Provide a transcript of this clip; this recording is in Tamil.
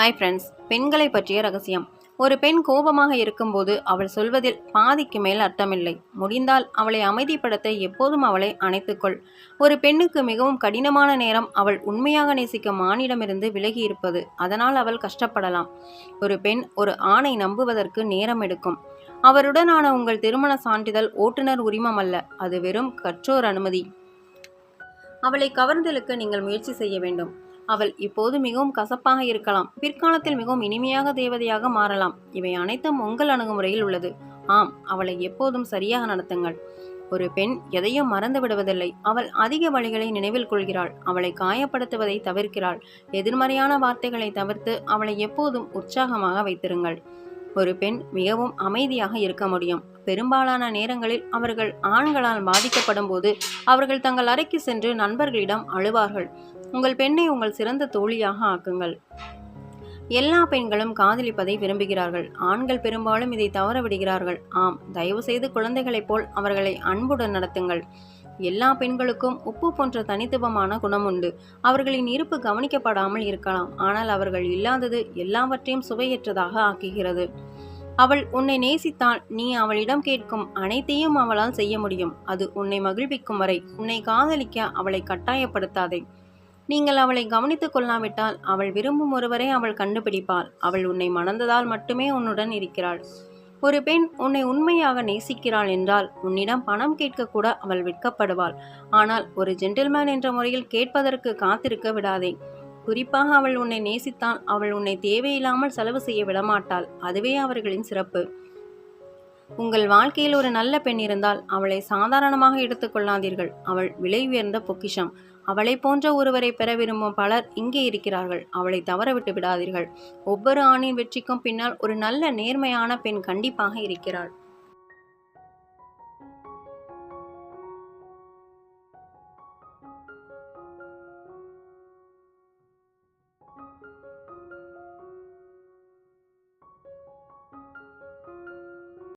ஹாய் ஃப்ரெண்ட்ஸ் பெண்களை பற்றிய ரகசியம். ஒரு பெண் கோபமாக இருக்கும்போது அவள் சொல்வதில் பாதிக்கு மேல் அர்த்தமில்லை. முடிந்தால் அவளை அமைதிப்படுத்த எப்போதும் அவளை அணைத்துக்கொள். ஒரு பெண்ணுக்கு மிகவும் கடினமான நேரம் அவள் உண்மையாக நேசிக்கும் ஆணிடமிருந்து விலகி இருப்பது அதனால் அவள் கஷ்டப்படலாம். ஒரு பெண் ஒரு ஆணை நம்புவதற்கு நேரம் எடுக்கும். அவருடனான உங்கள் திருமண சான்றிதழ் ஓட்டுநர் உரிமம் அல்ல. அது வெறும் கற்றோர் அனுமதி. அவளை கவர்ந்தெழுக்க நீங்கள் முயற்சி செய்ய வேண்டும். அவள் இப்போது மிகவும் கசப்பாக இருக்கலாம். பிற்காலத்தில் மிகவும் இனிமையாக தேவதையாக மாறலாம். இவை அனைத்தும் உங்கள் அணுகுமுறையில் உள்ளது. ஆம் அவளை எப்போதும் சரியாக நடத்துங்கள். ஒரு பெண் எதையும் மறந்து விடுவதில்லை. அவள் அதிக வழிகளை நினைவில் கொள்கிறாள். அவளை காயப்படுத்துவதை தவிர்க்கிறாள். எதிர்மறையான வார்த்தைகளை தவிர்த்து அவளை எப்போதும் உற்சாகமாக வைத்திருங்கள். ஒரு பெண் மிகவும் அமைதியாக இருக்க முடியும். பெரும்பாலான நேரங்களில் அவர்கள் ஆண்களால் பாதிக்கப்படும் போது அவர்கள் தங்கள் அறைக்கு சென்று நண்பர்களிடம் அழுவார்கள். உங்கள் பெண்ணை உங்கள் சிறந்த தோழியாக ஆக்குங்கள். எல்லா பெண்களும் காதலிப்பதை விரும்புகிறார்கள். ஆண்கள் பெரும்பாலும் இதை தவற விடுகிறார்கள் ஆம் தயவு செய்து குழந்தைகளைப் போல் அவர்களை அன்புடன் நடத்துங்கள். எல்லா பெண்களுக்கும் உப்பு போன்ற தனித்துவமான குணம் உண்டு. அவர்களின் இருப்பு கவனிக்கப்படாமல் இருக்கலாம். ஆனால் அவர்கள் இல்லாதது எல்லாவற்றையும் சுவையற்றதாக ஆக்குகிறது. அவள் உன்னை நேசித்தால் நீ அவளிடம் கேட்கும் அனைத்தையும் அவளால் செய்ய முடியும். அது உன்னை மகிழ்விக்கும் வரை உன்னை காதலிக்க அவளை கட்டாயப்படுத்தாதே. நீங்கள் அவளை கவனித்துக் கொள்ளாவிட்டால் அவள் விரும்பும் ஒருவரை அவள் கண்டுபிடிப்பாள். அவள் உன்னை மணந்ததால் மட்டுமே உன்னுடன் இருக்கிறாள். ஒரு பெண் உன்னை உண்மையாக நேசிக்கிறாள் என்றால் உன்னிடம் பணம் கேட்கக்கூட அவள் விற்கப்படுவாள் ஆனால் ஒரு ஜென்டில்மேன் என்ற முறையில் கேட்பதற்கு காத்திருக்க விடாதே. குறிப்பாக அவள் உன்னை நேசித்தால் அவள் உன்னை தேவையில்லாமல் செலவு செய்ய விடமாட்டாள். அதுவே அவர்களின் சிறப்பு. உங்கள் வாழ்க்கையில் ஒரு நல்ல பெண் இருந்தால் அவளை சாதாரணமாக எடுத்துக்கொள்ளாதீர்கள் அவள் விலை உயர்ந்த பொக்கிஷம். அவளை போன்ற ஒருவரை பெற விரும்பும் பலர் இங்கே இருக்கிறார்கள். அவளை தவறவிட்டு விடாதீர்கள். ஒவ்வொரு ஆணின் வெற்றிக்கும் பின்னால் ஒரு நல்ல நேர்மையான பெண் கண்டிப்பாக இருக்கிறாள்.